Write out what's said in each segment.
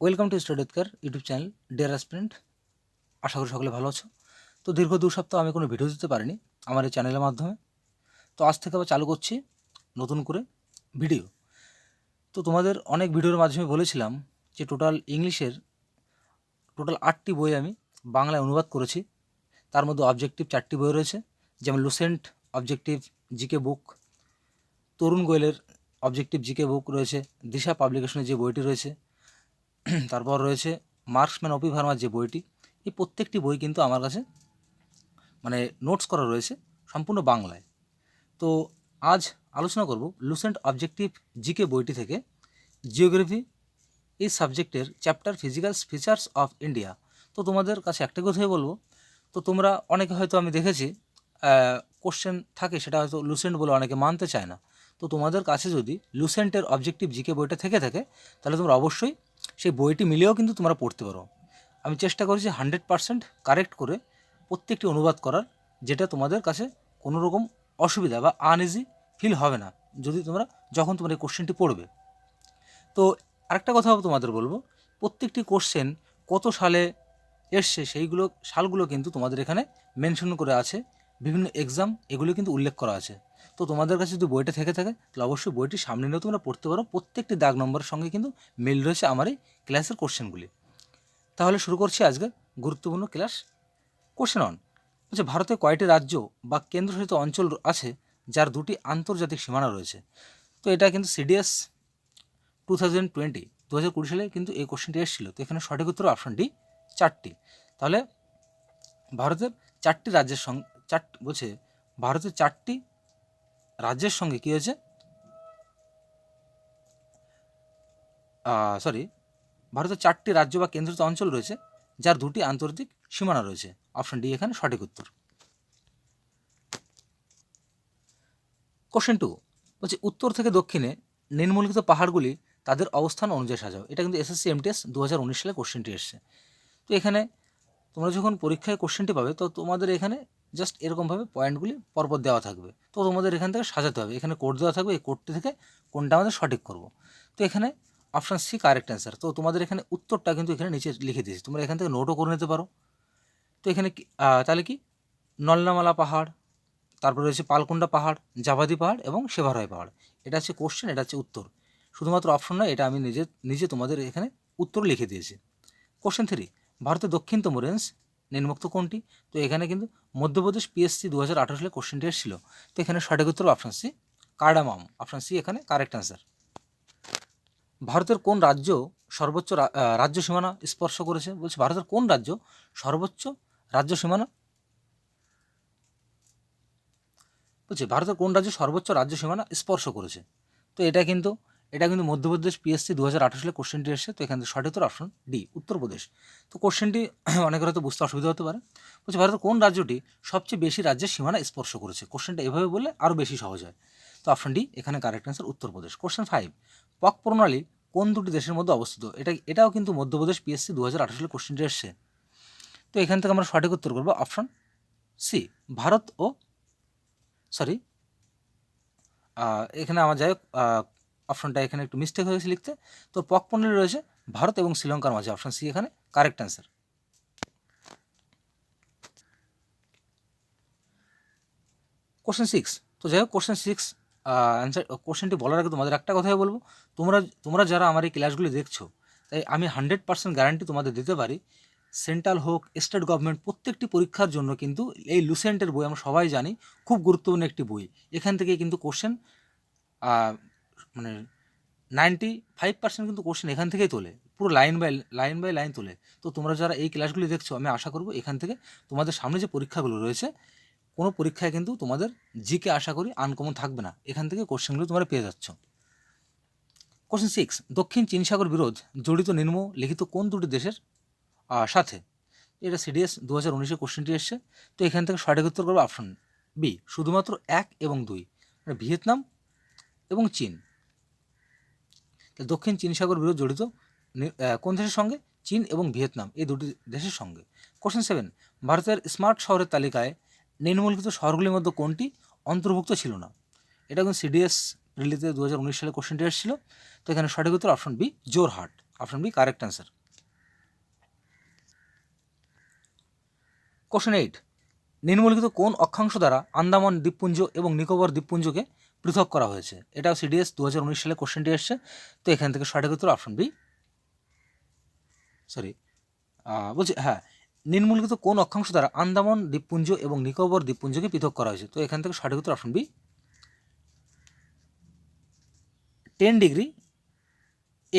Welcome to স্টাডিৎকার YouTube channel dear aspirant আশা করি সকলে ভালো আছো। তো দীর্ঘ দু সপ্তাহ আমি কোনো ভিডিও দিতে পারিনি আমার এই চ্যানেলের মাধ্যমে। তো আজ থেকে আবার চালু করছি নতুন করে ভিডিও। তো তোমাদের অনেক ভিডিওর মাধ্যমে বলেছিলাম যে টোটাল ইংলিশের টোটাল আটটি বই আমি বাংলায় অনুবাদ করেছি। তার মধ্যে অবজেক্টিভ চারটি বই রয়েছে, যেমন Lucent objective GK book Tarun গোয়েলের objective GK book রয়েছে, দিশা পাবলিকেশনের যে বইটি রয়েছে তারপর রয়েছে মার্কসম্যান অপি ভার্মার যে বইটি, এই প্রত্যেকটি বই কিন্তু আমার কাছে মানে নোটস করা রয়েছে সম্পূর্ণ বাংলায়। তো আজ আলোচনা করব লুসেন্ট অবজেক্টিভ জিকে বইটি থেকে জিওগ্রাফি এই সাবজেক্টের chapter physical features of India তো তোমাদের কাছে একটা কথাই বলব, তো তোমরা অনেকে হয়তো আমি দেখেছি কোশ্চেন থাকে সেটা হয়তো লুসেন্ট বলে অনেকে মানতে চায় না। তো তোমাদের কাছে যদি লুসেন্টের অবজেক্টিভ জিকে বইটা থেকে থাকে, তাহলে তোমরা অবশ্যই সেই বইটি মিলেও কিন্তু তোমরা পড়তে পারো। আমি চেষ্টা করেছি হান্ড্রেড পারসেন্ট কারেক্ট করে প্রত্যেকটি অনুবাদ করার, যেটা তোমাদের কাছে কোনো রকম অসুবিধা বা আনইজি ফিল হবে না, যদি তোমরা যখন তোমরা এই কোশ্চেনটি পড়বে। তো আরেকটা কথা তোমাদের বলব, প্রত্যেকটি কোশ্চেন কত সালে এসছে সেইগুলো, সালগুলো কিন্তু তোমাদের এখানে মেনশন করে আছে। বিভিন্ন এক্সাম এগুলো কিন্তু উল্লেখ করা আছে। তো তোমাদের কাছে যদি বইটা থেকে থাকে, তাহলে অবশ্যই বইটি সামনে নিয়েও তোমরা পড়তে পারো। প্রত্যেকটি দাগ নম্বরের সঙ্গে কিন্তু মিল রয়েছে আমার এই ক্লাসের কোশ্চেনগুলি তাহলে শুরু করছি আজকে গুরুত্বপূর্ণ ক্লাস কোশ্চেন অন হচ্ছে ভারতে কয়টি রাজ্য বা কেন্দ্রশাসিত অঞ্চল আছে যার দুটি আন্তর্জাতিক সীমানা রয়েছে? তো এটা কিন্তু সিডিএস টু থাউজেন্ড টোয়েন্টি দু হাজার কুড়ি সালে কিন্তু এই কোশ্চেনটি এসেছিল। তো এখানে সঠিক উত্তর অপশন ডি চারটি। তাহলে ভারতের চারটি রাজ্যের সঙ্গে চার, বলছে, ভারতের চারটি রাজ্যের সঙ্গে কী হয়েছে? সরি ভারতের চারটি রাজ্য বা কেন্দ্রিত অঞ্চল রয়েছে, যার দুটি আন্তর্জাতিক সীমানা রয়েছে। অপশন ডি এখানে সঠিক উত্তর। কোশ্চেন টু বলছে, উত্তর থেকে দক্ষিণে নিম্নলিখিত পাহাড়গুলি তাদের অবস্থান অনুযায়ী সাজাও। এটা কিন্তু এসএসসি এমটিএস দু হাজার উনিশ সালে কোশ্চেনটি এসছে। তো এখানে তোমরা যখন পরীক্ষায় কোশ্চেনটি পাবে, তো তোমাদের এখানে জাস্ট এরকমভাবে পয়েন্টগুলি পরপর দেওয়া থাকবে। তো তোমাদের এখান থেকে সাজাতে হবে। এখানে কোড দেওয়া থাকবে। এই কোডটি থেকে কোনটা আমাদের সঠিক করব। তো এখানে অপশান সি কারেক্ট অ্যান্সার তো তোমাদের এখানে উত্তরটা কিন্তু এখানে নিচে লিখে দিয়েছি। তোমরা এখান থেকে নোটও করে নিতে পারো। তো এখানে তাহলে কি? নল্লামালা পাহাড়, তারপরে রয়েছে পালকুন্ডা পাহাড়, জাভাদি পাহাড় এবং সেভারয় পাহাড়। এটা হচ্ছে কোশ্চেন এটা হচ্ছে উত্তর। শুধুমাত্র অপশন নয়, এটা আমি নিজে নিজে তোমাদের এখানে উত্তর লিখে দিয়েছি। কোশ্চেন থ্রি ভারতের দক্ষিণতম রেঞ্জ নিম্নোক্ত কোনটি? তো এখানে কিন্তু মধ্যপ্রদেশ পিএসসি দু হাজার আঠারো সালে কোশ্চেনটি এসেছিল। তো এখানে সঠিক উত্তর option C cardamom. Option C এখানে কারেক্ট অ্যান্সার ভারতের কোন রাজ্য সর্বোচ্চ রাজ্য সীমানা স্পর্শ করেছে? বলছে ভারতের কোন রাজ্য সর্বোচ্চ রাজ্য সীমানা? বলছে ভারতের কোন রাজ্য সর্বোচ্চ রাজ্য সীমানা স্পর্শ করেছে? তো এটা কিন্তু এটা কিন্তু মধ্যপ্রদেশ পিএসসি দু হাজার আঠারো সালে কোশ্চেনটি এসেছে তো এখান থেকে সঠিক অপশন ডি উত্তরপ্রদেশ। তো কোশ্চেনটি অনেকের হয়তো বুঝতে অসুবিধা হতে পারে। বলছে, ভারতের কোন রাজ্যটি সবচেয়ে বেশি রাজ্যের সীমানা স্পর্শ করেছে? কোশ্চেনটা এভাবে বললে আরও বেশি সহজ হয়। তো অপশন ডি এখানে correct answer Uttar Pradesh. Question five Palk প্রণালী কোন দুটি দেশের মধ্যে অবস্থিত? এটা, এটাও কিন্তু মধ্যপ্রদেশ পিএসসি দু হাজার আঠারো সালে কোশ্চেনটি এসছে তো এখান থেকে আমরা সঠিক উত্তর করব অপশন সি ভারত ও সরি এখানে আমার যাই অপশনটা এখানে একটু মিস্টেক হয়েছে লিখতে। তো পক প্রণালী রয়েছে ভারত এবং শ্রীলঙ্কার মাঝে অপশন সি এখানে কারেক্ট অ্যান্সার কোশ্চেন সিক্স তো যাই হোক কোশ্চেন সিক্স অ্যান্সার কোশ্চেনটি বলার আগে তোমাদের একটা কথাই বলব। তোমরা তোমরা যারা আমার এই ক্লাসগুলি দেখছ, তাই আমি হান্ড্রেড পার্সেন্ট গ্যারান্টি তোমাদের দিতে পারি সেন্ট্রাল হোক স্টেট গভর্নমেন্ট প্রত্যেকটি পরীক্ষার জন্য কিন্তু এই লুসেন্টের বই আমরা সবাই জানি, খুব গুরুত্বপূর্ণ একটি বই। এখান থেকে কিন্তু কোশ্চেন মানে নাইনটি ফাইভ পার্সেন্ট কিন্তু কোশ্চেন এখান থেকেই তোলে। পুরো line by line by line তোলে। তো তোমরা যারা এই ক্লাসগুলি দেখছ, আমি আশা করব এখান থেকে তোমাদের সামনে যে পরীক্ষাগুলো রয়েছে, কোনো পরীক্ষায় কিন্তু তোমাদের জিকে আশা করি আনকমন থাকবে না। এখান থেকে কোশ্চেনগুলো তোমরা পেয়ে যাচ্ছ। কোশ্চেন সিক্স দক্ষিণ চীন সাগর বিরোধ জড়িত নিম্ন লিখিত কোন দুটি দেশের সাথে? এটা সিডিএস দু হাজার উনিশে কোশ্চেনটি এসছে। তো এখান থেকে সঠিক উত্তর করব অপশন বি শুধুমাত্র এক এবং দুই। ভিয়েতনাম এবং চীন। দক্ষিণ চীন সাগর বিরোধ জড়িত কোন দেশের সঙ্গে? চীন এবং ভিয়েতনাম, এই দুটি দেশের সঙ্গে। কোশ্চেন সেভেন ভারতের স্মার্ট শহরের তালিকায় নিম্নলিখিত শহরগুলির মধ্যে কোনটি অন্তর্ভুক্ত ছিল না? এটা কিন্তু সিডিএস রিলিতে দু হাজার উনিশ সালে কোশ্চেনটি এসেছিল তো এখানে সঠিক উত্তর option B Jorhat option B correct answer question eight নিম্নলিখিত কোন অক্ষাংশ দ্বারা আন্দামান দ্বীপপুঞ্জ এবং নিকোবর দ্বীপপুঞ্জকে পৃথক করা হয়েছে। এটাও সিডিএস দু হাজার উনিশ সালে কোশ্চেনটি এসছে তো এখান থেকে সঠিক উত্তর অপশন বি সরি বলছি হ্যাঁ নিম্নলিখিত কোন অক্ষাংশ দ্বারা আন্দামান দ্বীপপুঞ্জ এবং নিকোবর দ্বীপপুঞ্জকে পৃথক করা হয়েছে? তো এখান থেকে সঠিক উত্তর option B ten degree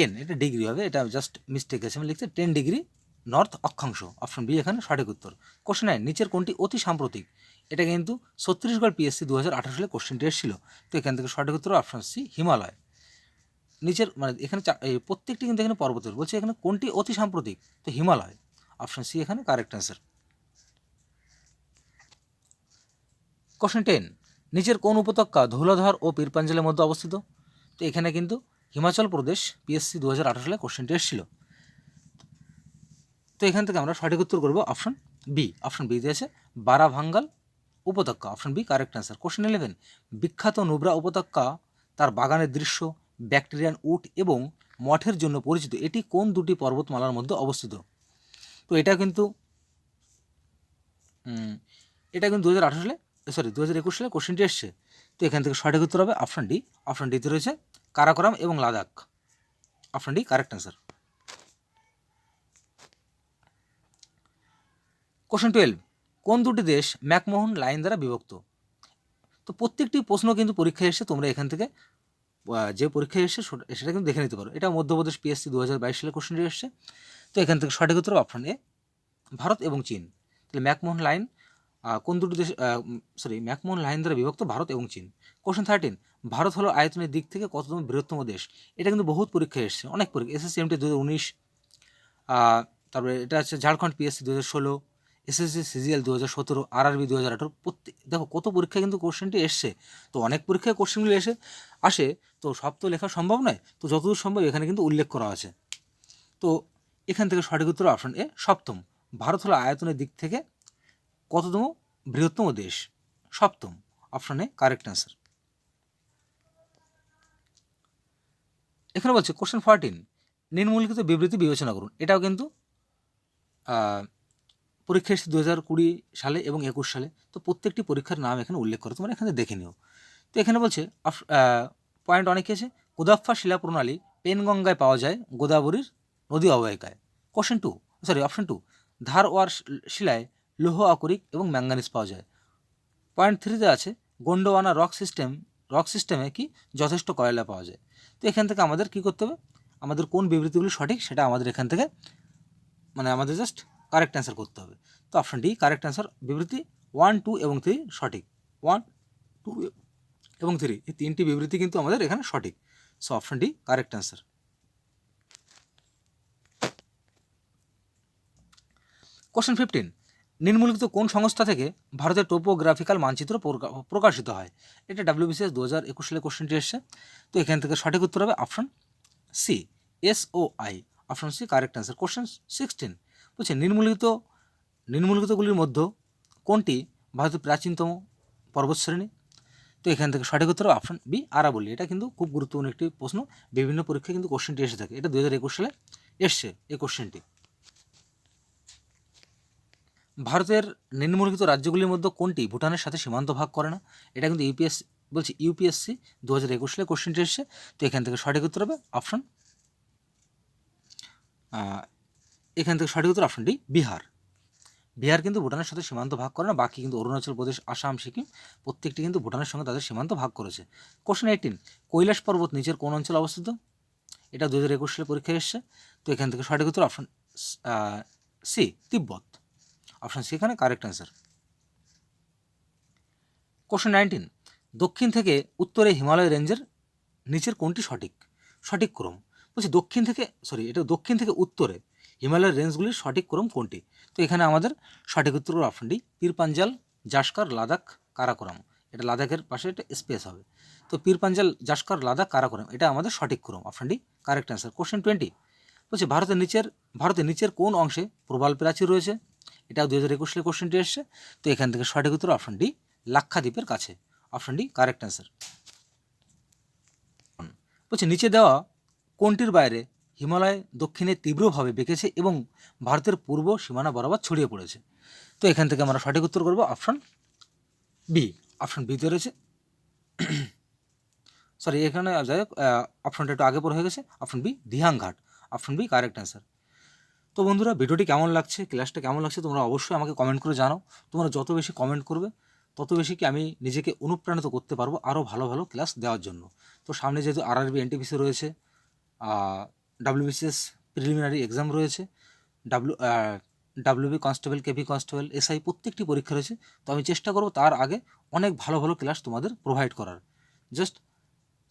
N এটা ডিগ্রি হবে, এটা জাস্ট মিস্টেক আছে আমি লিখছি টেন ডিগ্রি নর্থ অক্ষাংশ। অপশন বি এখানে সঠিক উত্তর। কোশ্চেন নাইন নিচের কোনটি অতি সাম্প্রতিক? এটা কিন্তু ছত্তিশগড় পিএসসি দু হাজার আঠারো সালে কোশ্চেনটি এসেছিল। তো এখান থেকে সঠিক উত্তর অপশন সি হিমালয়। নিচের মানে এখানে প্রত্যেকটি কিন্তু এখানে পর্বতের বলছে এখানে কোনটি অতি সাম্প্রতিক? তো হিমালয়। অপশন সি এখানে কারেক্ট অ্যান্সার কোশ্চেন টেন নিচের কোন উপত্যকা ধৌলাধর ও পীরপাঞ্জলের মধ্যে অবস্থিত? তো এখানে কিন্তু হিমাচল প্রদেশ পিএসসি দু হাজার আঠারো সালে কোশ্চেনটি এসেছিল। তো এখান থেকে আমরা সঠিক উত্তর করব অপশন বি অপশন বি দিয়েছে বারাভাঙ্গাল উপত্যকা option B correct answer question eleven বিখ্যাত নুব্রা উপত্যকা, তার বাগানের দৃশ্য ব্যাকটেরিয়ান উট এবং মঠের জন্য পরিচিত। এটি কোন দুটি পর্বতমালার মধ্যে অবস্থিত? তো এটা কিন্তু এটা কিন্তু দু হাজার আঠারো সালে সরি দু হাজার একুশ সালে কোশ্চেনটি এসছে। তো এখান থেকে সঠিক উত্তর হবে অপশন ডি অপশন ডিতে রয়েছে কারাকোরাম এবং Ladakh. Option D correct answer question twelve কোন দুটি দেশ ম্যাকমোহন লাইন দ্বারা বিভক্ত? তো প্রত্যেকটি প্রশ্ন কিন্তু পরীক্ষায় এসে তোমরা এখান থেকে যে পরীক্ষায় এসে সেটা- কিন্তু দেখে নিতে পারো। এটা মধ্যপ্রদেশ পিএসসি দু হাজার বাইশ সালে কোশ্চেনটি এসছে। তো এখান থেকে সঠিক উত্তর অপশন এ ভারত এবং চীন। তাহলে ম্যাকমোহন লাইন কোন দুটি দেশ সরি ম্যাকমোহন লাইন দ্বারা বিভক্ত ভারত এবং চীন? কোশ্চেন থার্টিন ভারত হলো আয়তনের দিক থেকে কততম বৃহত্তম দেশ? এটা কিন্তু বহুত পরীক্ষায় এসছে, অনেক পরীক্ষা এসএসসি এমটি দু হাজার উনিশ তারপরে এটা হচ্ছে ঝাড়খণ্ড পিএসসি দু হাজার ষোলো এসএসসি সিজিএল দু হাজার সতেরো আরআরবি দু হাজার আঠারো প্রত্যেক দেখো কত পরীক্ষায় কিন্তু কোশ্চেনটি এসছে। তো অনেক পরীক্ষায় কোশ্চেনগুলো এসে আসে। তো সব তো লেখা সম্ভব নয়। তো যতদূর সম্ভব এখানে কিন্তু উল্লেখ করা আছে। তো এখান থেকে সঠিক উত্তর অপশন এ সপ্তম। ভারত হলো আয়তনের দিক থেকে কততম বৃহত্তম দেশ? সপ্তম। অপশন কারেক্ট অ্যান্সার এখানে বলছে কোশ্চেন ফোরটিন নিম্নলিখিত বিবৃতি বিবেচনা করুন। এটাও কিন্তু পরীক্ষা এসেছে দু হাজার কুড়ি সালে এবং একুশ সালে। তো প্রত্যেকটি পরীক্ষার নাম এখানে উল্লেখ করে। তোমরা এখানে দেখে নিও। তো এখানে বলছে পয়েন্ট অনেকে আছে? গোদাফা শিলা প্রণালী পেনগঙ্গায় পাওয়া যায় গোদাবরীর নদী অববাহিকায়। Question two sorry option two Dharwar শিলায় লৌহ আকরিক এবং ম্যাঙ্গানিজ পাওয়া যায়। পয়েন্ট থ্রিতে আছে, গোন্ডোয়ানা রক সিস্টেম, রক সিস্টেমে কি যথেষ্ট কয়লা পাওয়া যায়? তো এখান থেকে আমাদের কি করতে হবে? আমাদের কোন বিবৃতিগুলি সঠিক সেটা আমাদের এখান থেকে মানে আমাদের জাস্ট কারেক্ট অ্যান্সার করতে হবে। তো অপশন ডি কারেক্ট অ্যান্সার বিবৃতি ওয়ান টু এবং থ্রি সঠিক। ওয়ান টু এবং থ্রি এই তিনটি বিবৃতি কিন্তু আমাদের এখানে সঠিক। So option D correct answer question fifteen নিম্নলিখিত কোন সংস্থা থেকে ভারতের টোপোগ্রাফিক্যাল মানচিত্র প্রকা- প্রকাশিত হয়? এটা ডাব্লিউবিসিএস দু হাজার একুশ সালে কোশ্চেনটি এসছে। তো এখান থেকে সঠিক উত্তর হবে option C S O I option C correct answer question sixteen বলছে নিম্নলিখিত নিম্নলিখিতগুলির মধ্যে কোনটি ভারতের প্রাচীনতম পর্বতশ্রেণী তো এখান থেকে সঠিক উত্তর অপশন বি আরাবলি। এটা কিন্তু খুব গুরুত্বপূর্ণ একটি প্রশ্ন। বিভিন্ন পরীক্ষায় কিন্তু কোশ্চেনটি এসে থাকে। এটা দু হাজার একুশ সালে এসছে এই কোশ্চেনটি ভারতের নিম্নলিখিত রাজ্যগুলির মধ্যে কোনটি ভুটানের সাথে সীমান্ত ভাগ করে না? এটা কিন্তু ইউপিএস বলছি ইউপিএসসি দু হাজার একুশ সালে কোশ্চেনটি এসছে। তো এখান থেকে সঠিক উত্তর হবে অপশন এখান থেকে সঠিক উত্তর অপশন ডি, বিহার। বিহার কিন্তু ভুটানের সাথে সীমান্ত ভাগ করে না, বাকি কিন্তু অরুণাচল প্রদেশ, আসাম, সিকিম, প্রত্যেকটি কিন্তু ভুটানের সঙ্গে তাদের সীমান্ত ভাগ করেছে। কোশ্চেন এইটিন কৈলাস পর্বত নিচের কোন অঞ্চলে অবস্থিত? এটা দু হাজার একুশ সালে পরীক্ষায় এসছে, তো এখান থেকে সঠিক উত্তর option C, Tibet. Option C এখানে কারেক্ট অ্যান্সার কোশ্চেন নাইনটিন দক্ষিণ থেকে উত্তরে হিমালয় রেঞ্জের নিচের কোনটি সঠিক? সঠিক ক্রম। বলছি দক্ষিণ থেকে সরি এটা দক্ষিণ থেকে উত্তরে হিমালয়ের রেঞ্জগুলির সঠিক ক্রম কোনটি? তো এখানে আমাদের সঠিক উত্তর অপশনটি পীরপাঞ্জাল, জাস্কার, লাদাখ, কারাকোরাম। এটা লাদাখের পাশে একটা স্পেস হবে। তো পীরপাঞ্জাল, জাস্কার, লাদাখ, কারাকোরাম, এটা আমাদের সঠিক ক্রম। অপশনটি কারেক্ট অ্যান্সার কোশ্চেন টোয়েন্টি বলছে, ভারতের নিচের ভারতের নিচের কোন অংশে প্রবাল প্রাচীর রয়েছে? এটাও দু হাজার একুশ সালে কোশ্চেনটি এসছে। তো এখান থেকে সঠিক উত্তর অপশন ডি লাক্ষাদ্বীপের কাছে। অপশন ডি কারেক্ট অ্যান্সার বলছে, নিচে দেওয়া কোনটির বাইরে হিমালয় দক্ষিণে তীব্রভাবে বেঁকেছে এবং ভারতের পূর্ব সীমানা বরাবর ছড়িয়ে পড়েছে। তো এখান থেকে আমরা সঠিক উত্তর করব অপশন বি অপশন বিতে রয়েছে। সরি এখানে যাই হোক অপশনটা একটু আগে পর হয়ে গেছে। Option B Dihangghat option B correct answer তো বন্ধুরা, ভিডিওটি কেমন লাগছে ক্লাসটা কেমন লাগছে, তোমরা অবশ্যই আমাকে কমেন্ট করে জানাও। তোমরা যত বেশি কমেন্ট করবে, তত বেশি কি আমি নিজেকে অনুপ্রাণিত করতে পারব আরও ভালো ভালো ক্লাস দেওয়ার জন্য। তো সামনে যেহেতু আর আরআরবি এনটিপিসি রয়েছে ডাব্লিউবিসিএস প্রিলিমিনারি এক্সাম রয়েছে W WB constable KP constable SI প্রত্যেকটি পরীক্ষা রয়েছে। তো আমি চেষ্টা করব তার আগে অনেক ভালো ভালো ক্লাস তোমাদের প্রোভাইড করার। জাস্ট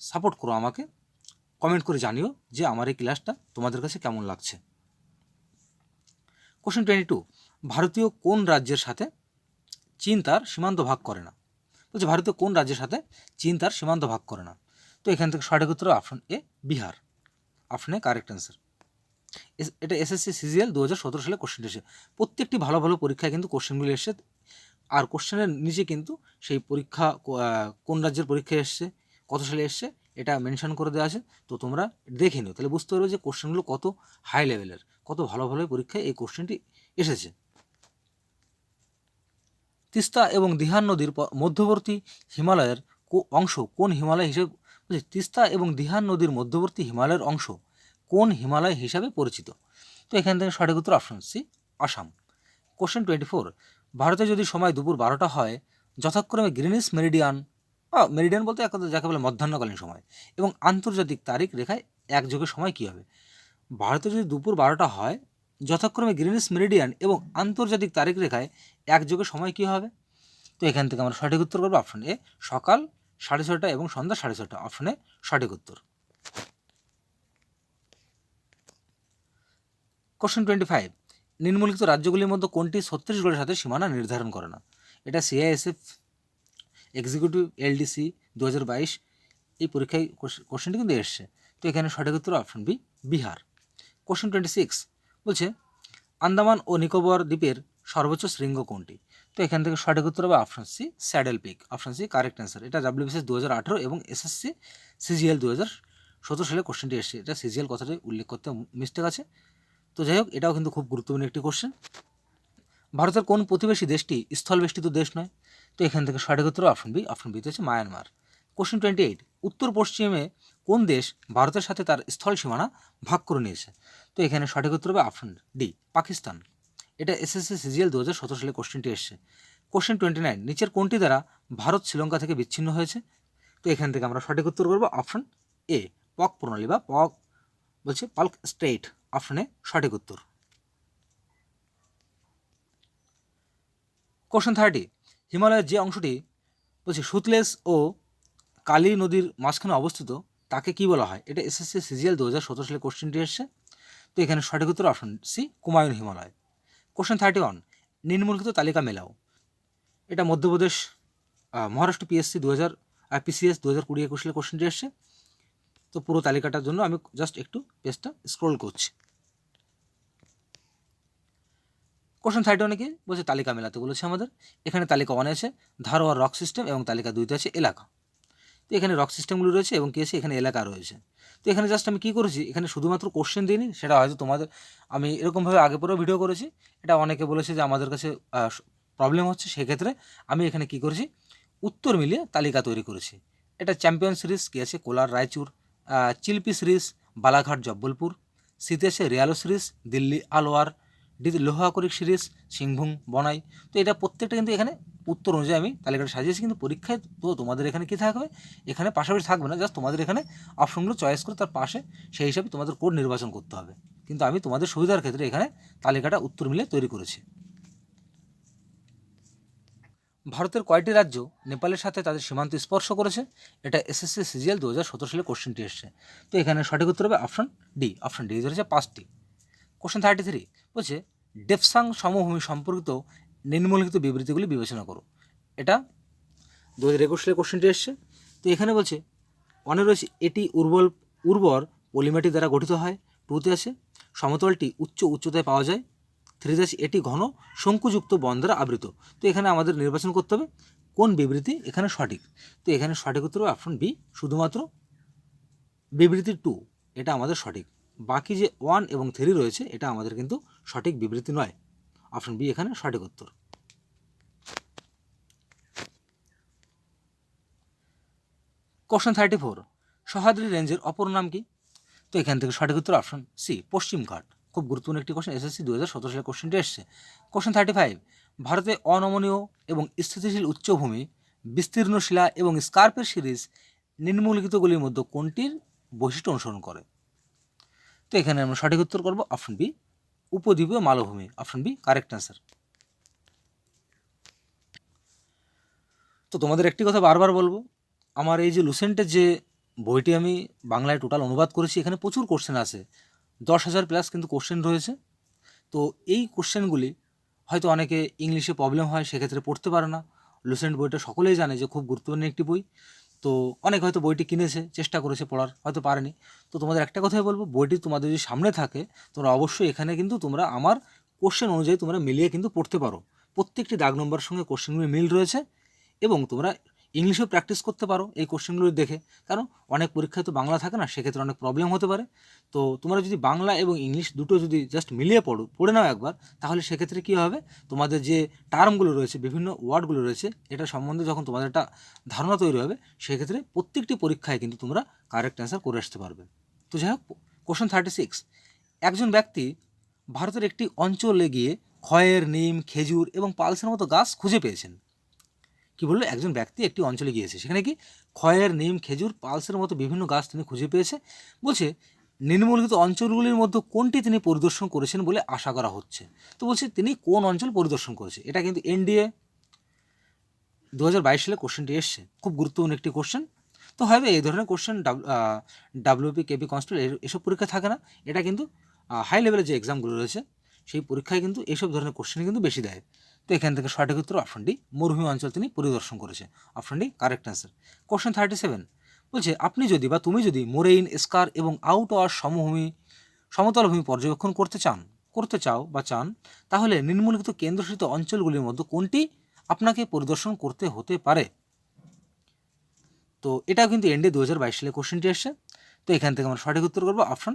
সাপোর্ট করো আমাকে কমেন্ট করে জানিও যে আমার এই ক্লাসটা তোমাদের কাছে কেমন লাগছে। কোশ্চেন টোয়েন্টি টু ভারতীয় কোন রাজ্যের সাথে চীন তার সীমান্ত ভাগ করে না? বলছে, ভারতীয় কোন রাজ্যের সাথে চীন তার সীমান্ত ভাগ করে না? তো এখান থেকে সঠিক উত্তর option A Bihar. A correct answer এটা এসএসসি সিজিএল দু হাজার সতেরো সালে কোশ্চেন এসে, প্রত্যেকটি ভালো ভালো পরীক্ষায় কিন্তু কোশ্চেনগুলি এসে আর কোশ্চেনের নিচে কিন্তু সেই পরীক্ষা কোন রাজ্যের পরীক্ষায় এসছে, কত সালে এসছে, এটা মেনশন করে দেওয়া আছে। তো তোমরা দেখে নিও, তাহলে বুঝতে পারবে যে কোশ্চেনগুলো কত হাই লেভেলের কত ভালো ভালো পরীক্ষায় এই কোশ্চেনটি এসেছে। তিস্তা এবং দিহান নদীর মধ্যবর্তী হিমালয়ের অংশ কোন হিমালয় হিসেবে তিস্তা এবং দিহান নদীর মধ্যবর্তী হিমালয়ের অংশ কোন হিমালয় হিসাবে পরিচিত? তো এখান থেকে সঠিক উত্তর option C Assam. Question twenty four ভারতে যদি সময় দুপুর বারোটা হয়, যথাক্রমে গ্রিনিস মেরিডিয়ান মেরিডিয়ান বলতে এক যাকে বলে মধ্যাহ্নকালীন সময় এবং আন্তর্জাতিক তারিখ রেখায় একযোগে সময় কী হবে? ভারতে যদি দুপুর বারোটা হয়, যথাক্রমে গ্রিনিস মেরিডিয়ান এবং আন্তর্জাতিক তারিখ রেখায় একযোগে সময় কী হবে? তো এখান থেকে আমরা সঠিক উত্তর করব অপশন এ সকাল সাড়ে ছটা এবং সন্ধ্যা সাড়ে ছটা অপশনে সঠিক উত্তর। কোশ্চেন টোয়েন্টি ফাইভ নিম্নলিখিত রাজ্যগুলির মধ্যে কোনটি ছত্তিশগড়ের সাথে সীমানা নির্ধারণ করে না? এটা সিআইএসএফ এক্সিকিউটিভ এলডিসি দু হাজার বাইশ, এই পরীক্ষায় কোশ্চেনটি কিন্তু এসছে। তো এখানে সঠিক উত্তর option B Bihar. Question twenty six বলছে, আন্দামান ও নিকোবর দ্বীপের সর্বোচ্চ শৃঙ্গ কোনটি? তো এখান থেকে সঠিক উত্তর হবে option C saddle peak option C correct answer এটা ডাব্লিউবিসিএস দু হাজার আঠেরো এবং এসএসসি সিজিএল দু হাজার সতেরো সালে কোশ্চেনটি এসেছে। এটা সিজিএল কথাটি উল্লেখ করতে মিস্টেক আছে। তো যাই হোক, এটাও কিন্তু খুব গুরুত্বপূর্ণ একটি কোশ্চেন ভারতের কোন প্রতিবেশী দেশটি স্থলবেষ্টিত দেশ নয়? তো এখান থেকে সঠিক উত্তর অপশন বি অপশন বিতে হচ্ছে মায়ানমার কোশ্চেন টোয়েন্টি এইট উত্তর পশ্চিমে কোন দেশ ভারতের সাথে তার স্থল সীমানা ভাগ করে নিয়েছে? তো এখানে সঠিক উত্তর হবে অপশন ডি পাকিস্তান। এটা এসএসসি সিজিএল দু হাজার সতেরো সালে কোশ্চেনটি এসছে। কোশ্চেন টোয়েন্টি নাইন নিচের কোনটি দ্বারা ভারত শ্রীলঙ্কা থেকে বিচ্ছিন্ন হয়েছে? তো এখান থেকে আমরা সঠিক উত্তর করব অপশন এ পক প্রণালী বা পক বলছে পাল্ক স্টেট অপশনে সঠিক উত্তর। কোশ্চেন থার্টি হিমালয়ের যে অংশটি বলছে সুতলেস ও কালী নদীর মাঝখানে অবস্থিত, তাকে কি বলা হয়? এটা এসএসসি সিজিএল দু হাজার সতেরো সালে কোশ্চেনটি এসছে। তো এখানে সঠিক উত্তর option C Kumaon Himalaya. Question thirty one নিম্নলিখিত তালিকা মেলাও। এটা মধ্যপ্রদেশ মহারাষ্ট্র পিএসসি দু হাজার পিসিএস দু হাজার কুড়ি একুশ কোশ্চেনটি এসছে তো পুরো তালিকাটার জন্য আমি জাস্ট একটু পেজটা স্ক্রোল করছি। কোশ্চেন থার্টি ওয়ানে কি? বলছে তালিকা মেলাতে বলেছে আমাদের। এখানে তালিকা ওয়ানে আছে ধারোয়ার রক সিস্টেম এবং তালিকা দুইতে আছে এলাকা। তো এখানে রক সিস্টেমগুলো রয়েছে এবং কি আছে এখানে এলাকা রয়েছে। তো এখানে জাস্ট আমি কী করেছি? এখানে শুধুমাত্র কোশ্চেন দিইনি, সেটা হয়তো তোমাদের আমি এরকমভাবে আগে পরেও ভিডিও করেছি। এটা অনেকে বলেছে যে আমাদের কাছে প্রবলেম হচ্ছে, সেক্ষেত্রে আমি এখানে কি করেছি? উত্তর মিলিয়ে তালিকা তৈরি করেছি। এটা চ্যাম্পিয়ন সিরিজ কী আছে কোলার রায়চুর চিলপি সিরিজ বালাঘাট জব্বলপুর আছে রিয়ালো সিরিজ দিল্লি আলোয়ার ডি লোহাকরিক সিরিজ সিংভূম বনাই তো এটা প্রত্যেকটা কিন্তু এখানে উত্তর অনুযায়ী আমি তালিকাটা সাজিয়েছি, কিন্তু পরীক্ষায় তো তোমাদের এখানে কী থাকবে? এখানে পাশাপাশি থাকবে না জাস্ট তোমাদের এখানে অপশনগুলো চয়েস করে তার পাশে সেই হিসাবে তোমাদের কোড নির্বাচন করতে হবে। কিন্তু আমি তোমাদের সুবিধার ক্ষেত্রে এখানে তালিকাটা উত্তর মিলে তৈরি করেছি। ভারতের কয়টি রাজ্য নেপালের সাথে তাদের সীমান্ত স্পর্শ করেছে। এটা এসএসসি সিজিএল দু হাজার সতেরো সালে কোশ্চেনটি এসছে। তো এখানে সঠিক উত্তর হবে অপশন ডি অপশন ডি ধরেছে পাঁচটি। কোশ্চেন থার্টি থ্রি বলছে ডেপসাং সমভূমি সম্পর্কিত নিম্নলিখিত বিবৃতিগুলি বিবেচনা করো। এটা দু হাজার একুশ সালে কোশ্চেনটি এসছে। তো এখানে বলছে ওয়ানে রয়েছে, এটি উর্বর উর্বর পলিমাটি দ্বারা গঠিত হয়। টুতে আছে, সমতলটি উচ্চ উচ্চতায় পাওয়া যায়। থ্রিতে আছে, এটি ঘন শঙ্কুযুক্ত বন দ্বারা আবৃত। তো এখানে আমাদের নির্বাচন করতে হবে, কোন বিবৃতি এখানে সঠিক? তো এখানে সঠিক উত্তর অপশন বি শুধুমাত্র বিবৃতি টু এটা আমাদের সঠিক। বাকি যে ওয়ান এবং থ্রি রয়েছে, এটা আমাদের কিন্তু সঠিক বিবৃতি নয়। অপশন বি এখানে সঠিক উত্তর। কোশ্চেন থার্টি ফোর সহাদ্রি রেঞ্জের অপর নাম কি? তো এখান থেকে সঠিক উত্তর অপশন সি পশ্চিম ঘাট। খুব গুরুত্বপূর্ণ একটি কোশ্চেন এসএসসি দু হাজার সতেরো সালের কোশ্চেনটি এসছে। কোশ্চেন থার্টি ফাইভ ভারতে অনমনীয় এবং স্থিতিশীল উচ্চভূমি, বিস্তীর্ণ শিলা এবং স্কার্পের সিরিজ নিম্নলিখিতগুলির মধ্যে কোনটির বৈশিষ্ট্য অনুসরণ করে? তো এখানে আমরা সঠিক উত্তর করব অপশন বি উপদ্বীপীয় মালভূমি। অপশন বি কারেক্ট অ্যান্সার তো তোমাদের একটি কথা বারবার বলব, আমার এই যে লুসেন্টের যে বইটি আমি বাংলায় টোটাল অনুবাদ করেছি, এখানে প্রচুর কোশ্চেন আছে। দশ হাজার প্লাস কিন্তু কোশ্চেন রয়েছে। তো এই কোশ্চেনগুলি হয়তো অনেকে ইংলিশে প্রবলেম হয়, সেক্ষেত্রে পড়তে পারে না। লুসেন্ট বইটা সকলেই জানে যে খুব গুরুত্বপূর্ণ একটি বই। তো অনেক হয়তো বইটি কিনেছে, চেষ্টা করেছে পড়ার, হয়তো পারেনি। তো তোমাদের একটা কথাই বলব, বইটি তোমাদের যদি সামনে থাকে, তোমরা অবশ্যই এখানে কিন্তু তোমরা আমার কোশ্চেন অনুযায়ী তোমরা মিলিয়ে কিন্তু পড়তে পারো। প্রত্যেকটি দাগ নম্বরের সঙ্গে কোশ্চেনগুলি মিল রয়েছে এবং তোমরা ইংলিশেও প্র্যাকটিস করতে পারো এই কোশ্চেনগুলো দেখে। কারণ অনেক পরীক্ষায় তো বাংলা থাকে না, সেক্ষেত্রে অনেক প্রবলেম হতে পারে। তো তোমরা যদি বাংলা এবং ইংলিশ দুটো যদি জাস্ট মিলিয়ে পড়ো, পড়ে নাও একবার, তাহলে সেক্ষেত্রে কী হবে? তোমাদের যে টার্মগুলো রয়েছে, বিভিন্ন ওয়ার্ডগুলো রয়েছে, এটা সম্বন্ধে যখন তোমাদের একটা ধারণা তৈরি হবে, সেক্ষেত্রে প্রত্যেকটি পরীক্ষায় কিন্তু তোমরা কারেক্ট অ্যান্সার করে আসতে পারবে। তো যাই হোক কোশ্চেন থার্টি সিক্স একজন ব্যক্তি ভারতের একটি অঞ্চলে গিয়ে খয়ের নিম, খেজুর এবং পালসের মতো গাছ খুঁজে পেয়েছেন। কি বলল? একজন ব্যক্তি একটি অঞ্চলে গিয়েছে। সেখানে কি খয়ের, নিম, খেজুর, পালসের মতো বিভিন্ন গাছ তিনি খুঁজে পেয়েছে? বলছে নিম্নলিখিত অঞ্চলগুলির মধ্যে কোনটি তিনি পরিদর্শন করেছেন বলে আশা করা হচ্ছে? তো বলছে, তিনি কোন অঞ্চল পরিদর্শন করেছে? এটা কিন্তু এনডিএ দু হাজার বাইশ সালে কোশ্চেনটি এসছে। খুব গুরুত্বপূর্ণ একটি কোশ্চেন। তো হয়তো এই ধরনের কোশ্চেন ডাব্লিউপি, কেপি কনস্টেবল এসব পরীক্ষা থাকে না। এটা কিন্তু হাই লেভেলের যে এক্সামগুলো রয়েছে, সেই পরীক্ষায় কিন্তু এইসব ধরনের কোশ্চেন কিন্তু বেশি দেয়। তো এখান থেকে সঠিক উত্তর অপশন ডি মরুভূমি অঞ্চল তিনি পরিদর্শন করেছে option D correct answer question thirty seven বলছে, আপনি যদি বা তুমি যদি মোরেইন, স্কার এবং আউট ওয়ার সমভূমি সমতল ভূমি পর্যবেক্ষণ করতে চান, করতে চাও বা চান, তাহলে নিম্নলিখিত কেন্দ্রশাসিত অঞ্চলগুলির মধ্যে কোনটি আপনাকে পরিদর্শন করতে হতে পারে? তো এটা কিন্তু এন্ডে দু হাজার বাইশ সালে কোশ্চেনটি এসছে তো এখান থেকে আমরা সঠিক উত্তর করব অপশন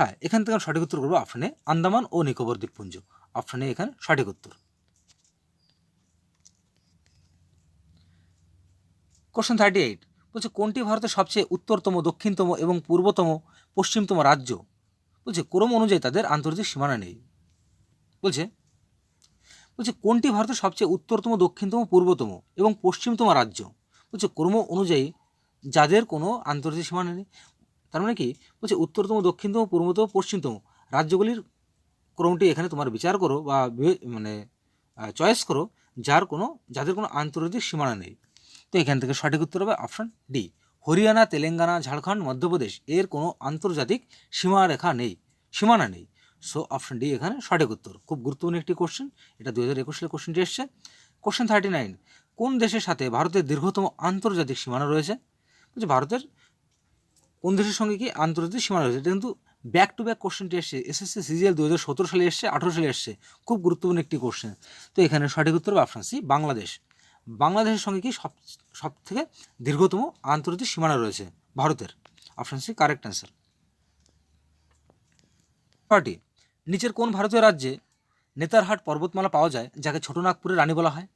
হ্যাঁ এখান থেকে আমরা সঠিক উত্তর করব অপশনে আন্দামান ও নিকোবর দ্বীপপুঞ্জ। অপশনে এখানে সঠিক উত্তর। কোশ্চেন থার্টি এইট বলছে, কোনটি ভারতের সবচেয়ে উত্তরতম, দক্ষিণতম এবং পূর্বতম, পশ্চিমতম রাজ্য? বলছে, ক্রম অনুযায়ী তাদের আন্তর্জাতিক সীমানা নেই। বলছে বলছে, কোনটি ভারতের সবচেয়ে উত্তরতম, দক্ষিণতম, পূর্বতম এবং পশ্চিমতম রাজ্য? বলছে, ক্রম অনুযায়ী যাদের কোনো আন্তর্জাতিক সীমানা নেই। তার মানে কি? বলছে উত্তরতম, দক্ষিণতম, পূর্বতম, পশ্চিমতম রাজ্যগুলির ক্রমটি এখানে তোমার বিচার করো বা মানে চয়েস করো, যার কোনো, যাদের কোনো আন্তর্জাতিক সীমানা নেই। তো এখান থেকে সঠিক উত্তর হবে অপশন ডি হরিয়ানা, তেলেঙ্গানা, ঝাড়খণ্ড, মধ্যপ্রদেশ, এর কোনো আন্তর্জাতিক সীমারেখা নেই, সীমানা নেই। সো অপশন ডি এখানে সঠিক উত্তর। খুব গুরুত্বপূর্ণ একটি কোশ্চেন এটা দু হাজার একুশ সালে কোশ্চেনটি এসছে। কোশ্চেন থার্টি নাইন কোন দেশের সাথে ভারতের দীর্ঘতম আন্তর্জাতিক সীমানা রয়েছে? বলছে ভারতের কোন দেশের সঙ্গে কি আন্তর্জাতিক সীমানা রয়েছে? কিন্তু ব্যাক টু ব্যাক কোশ্চেনটি এসছে। এসএসসি সিজিএল দু হাজার সতেরো সালে এসছে, আঠেরো সালে এসছে। খুব গুরুত্বপূর্ণ একটি কোশ্চেন তো এখানে সঠিক উত্তর অপশান সি বাংলাদেশ। বাংলাদেশের সঙ্গে কি সব সব থেকে দীর্ঘতম আন্তর্জাতিক সীমানা রয়েছে? ভারতের। Option C correct answer forty, নিচের কোন ভারতীয় রাজ্যে নেতারহাট পর্বতমালা পাওয়া যায়, যাকে ছোটনাগপুরের রানী বলা হয়?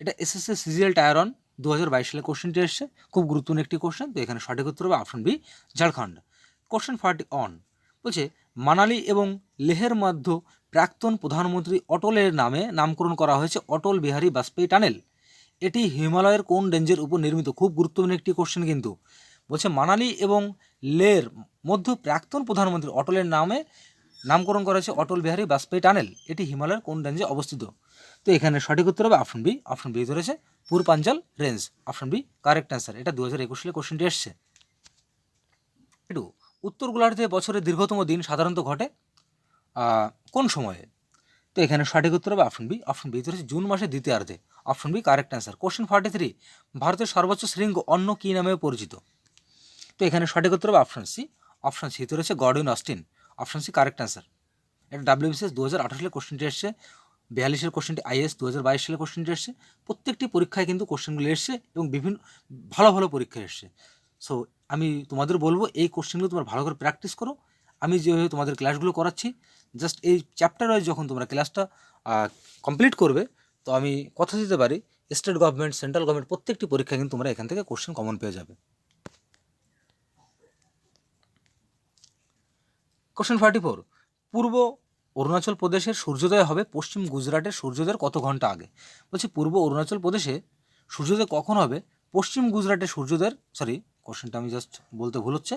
এটা এসএসসি সিজিএল টায়ারন দু হাজার বাইশ সালে কোশ্চেনটি এসছে। খুব গুরুত্বপূর্ণ একটি কোশ্চেন তো এখানে সঠিক উত্তর হবে option B Jharkhand. Question forty one বলছে, মানালি এবং লেহের মধ্যে প্রাক্তন প্রধানমন্ত্রী অটলের নামে নামকরণ করা হয়েছে অটল বিহারী বাজপেয়ী টানেল। এটি হিমালয়ের কোন রেঞ্জের উপর নির্মিত? খুব গুরুত্বপূর্ণ একটি কোশ্চেন কিন্তু। বলছে, মানালি এবং লের মধ্যে প্রাক্তন প্রধানমন্ত্রী অটলের নামে নামকরণ করা হয়েছে অটল বিহারী বাজপেয়ী টানেল। এটি হিমালয়ের কোন রেঞ্জে অবস্থিত? তো এখানে সঠিক উত্তর হবে অপশন বি অপশন বি ধরেছে Purvanchal range option B correct answer এটা দু হাজার একুশ সালে কোশ্চেনটি এসছে। একটু উত্তর গোলার্ধে বছরের দীর্ঘতম দিন সাধারণত ঘটে কোন সময়ে? তো এখানে সঠিক উত্তর হবে অপশন বি অপশন বি ধরেছে জুন মাসের দ্বিতীয়ার্ধে। Option B correct answer question forty three ভারতের সর্বোচ্চ শৃঙ্গ অন্য কী নামে পরিচিত? তো এখানে সঠিক উত্তর হবে অপশন সি অপশন সি রয়েছে Godwin Austen. Option C correct answer এটা ডাব্লিউবিসিএস দু হাজার আঠারো সালে কোশ্চেনটি এসছে। বিয়াল্লিশের কোশ্চেনটি আইএস দু হাজার বাইশ সালে কোশ্চেনটি এসছে। প্রত্যেকটি পরীক্ষায় কিন্তু কোশ্চেনগুলো এসছে এবং বিভিন্ন, ভালো ভালো পরীক্ষা এসছে। সো আমি তোমাদের বলব, এই কোশ্চেনগুলো তোমরা ভালো করে প্র্যাকটিস করো। আমি যেভাবে তোমাদের ক্লাসগুলো করাচ্ছি জাস্ট এই চ্যাপ্টার ওয়াইজ যখন তোমরা ক্লাসটা কমপ্লিট করবে, তো আমি কথা দিতে পারি স্টেট গভর্নমেন্ট সেন্ট্রাল গভর্নমেন্ট প্রত্যেকটি পরীক্ষা কিন্তু তোমরা এখান থেকে কোশ্চেন কমন পেয়ে যাবে। কোশ্চেন ফার্টি ফোর পূর্ব অরুণাচল প্রদেশের সূর্যোদয় হবে পশ্চিম গুজরাটের সূর্যোদয়ের কত ঘণ্টা আগে? বলছি পূর্ব অরুণাচল প্রদেশে সূর্যোদয় কখন হবে? পশ্চিম গুজরাটের সূর্যোদয়ের সরি কোশ্চেনটা আমি জাস্ট বলতে ভুল হচ্ছে।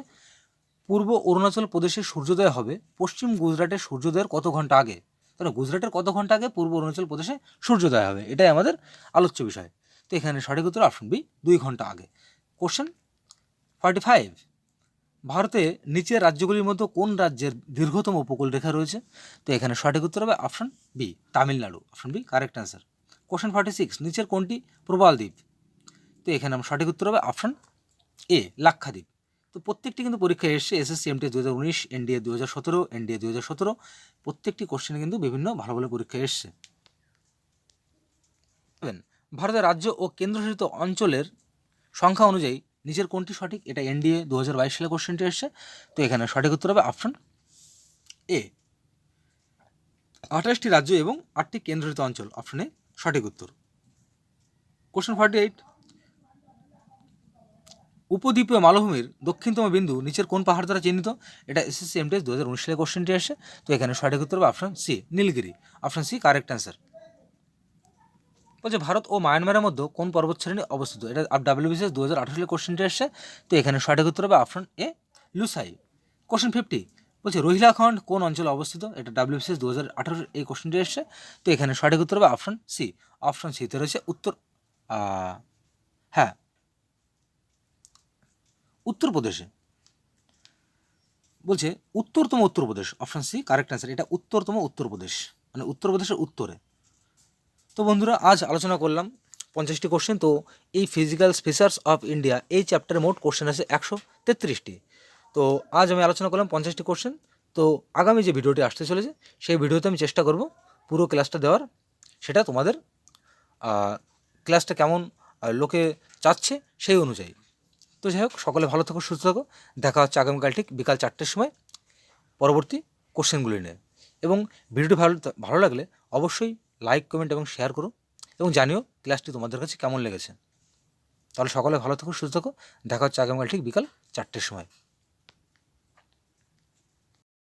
পূর্ব অরুণাচল প্রদেশের সূর্যোদয় হবে পশ্চিম গুজরাটের সূর্যোদয়ের কত ঘণ্টা আগে? তাহলে গুজরাটের কত ঘণ্টা আগে পূর্ব অরুণাচল প্রদেশে সূর্যোদয় হবে? এটাই আমাদের আলোচ্য বিষয়। তো এখানে সঠিক উত্তর অপশন বি দুই ঘণ্টা আগে। কোশ্চেন ফর্টি ফাইভ ভারতে নিচের রাজ্যগুলির মধ্যে কোন রাজ্যের দীর্ঘতম উপকূল রেখা রয়েছে? তো এখানে সঠিক উত্তর হবে option B Tamil Nadu. Option B correct answer question forty six নিচের কোনটি? প্রবাল দ্বীপ তো এখানে আমার সঠিক উত্তর হবে অপশন এ লাক্ষাদ্বীপ। তো প্রত্যেকটি কিন্তু পরীক্ষায় এসছে এসএসসি এমটি দু হাজার উনিশ এনডিএ দু হাজার সতেরো এনডিএ দু হাজার সতেরো। প্রত্যেকটি কোশ্চেনে কিন্তু বিভিন্ন ভালো ভালো পরীক্ষায় এসছে। ভারতের রাজ্য ও কেন্দ্রশাসিত অঞ্চলের সংখ্যা অনুযায়ী নিচের কোনটি সঠিক, এটা এনডিএ দু হাজার বাইশ সালে কোশ্চেনটি এসছে। তো এখানে সঠিক উত্তর হবে অপশন এ আঠাশটি রাজ্য এবং আটটি কেন্দ্রশাসিত অঞ্চল অপশন এ সঠিক উত্তর। কোশ্চেন ফর্টি এইট উপদ্বীপীয় মালভূমির দক্ষিণতম বিন্দু নিচের কোন পাহাড় দ্বারা চিহ্নিত? এটা এসএসসি এমটিএস দু হাজার উনিশ সালে কোশ্চেনটি আসে তো এখানে সঠিক উত্তর হবে option C Nilgiri. Option C correct answer বলছে, ভারত ও মায়ানমারের মধ্যে কোন পর্বত শ্রেণি অবস্থিত? এটা ডাব্লিউবিসিএস দু হাজার আঠারো কোশ্চেনটি আসছে তো এখানে সঠিক উত্তর হবে option A Lushai. Question fifty বলছে রোহিলাখণ্ড কোন অঞ্চলে অবস্থিত? এটা ডাব্লিউবিসিএস দু হাজার আঠারো এই কোশ্চেনটি এসছে। তো এখানে সঠিক উত্তর হবে অপশন সি অপশন সিতে রয়েছে উত্তর হ্যাঁ উত্তরপ্রদেশে। বলছে, উত্তরতম Uttar Pradesh. Option C correct answer এটা উত্তরতম উত্তরপ্রদেশ। মানে উত্তরপ্রদেশের উত্তরে। তো বন্ধুরা, আজ আলোচনা করলাম পঞ্চাশটি কোশ্চেন তো এই ফিজিক্যাল স্পেসার্স অফ ইন্ডিয়া এই চ্যাপ্টারে মোট কোশ্চেন আছে একশো তেত্রিশটি। তো আজ আমি আলোচনা করলাম পঞ্চাশটি কোশ্চেন তো আগামী যে ভিডিওটি আসতে চলেছে, সেই ভিডিওতে আমি চেষ্টা করব পুরো ক্লাসটা দেওয়ার। সেটা তোমাদের ক্লাসটা কেমন লোকে চাচ্ছে সেই অনুযায়ী। তো যাই হোক, সকলে ভালো থাকো, সুস্থ থাকো। দেখা হচ্ছে আগামীকাল ঠিক বিকাল চারটের সময় পরবর্তী কোশ্চেনগুলি নিয়ে। এবং ভিডিওটি ভালো ভালো লাগলে অবশ্যই লাইক কমেন্ট এবং শেয়ার করো এবং জানিও ক্লাসটি তোমাদের কাছে কেমন লেগেছে। তাহলে সকলে ভালো থাকো, সুস্থ থাকো। দেখা হচ্ছে আগামীকাল ঠিক বিকাল চারটের সময়।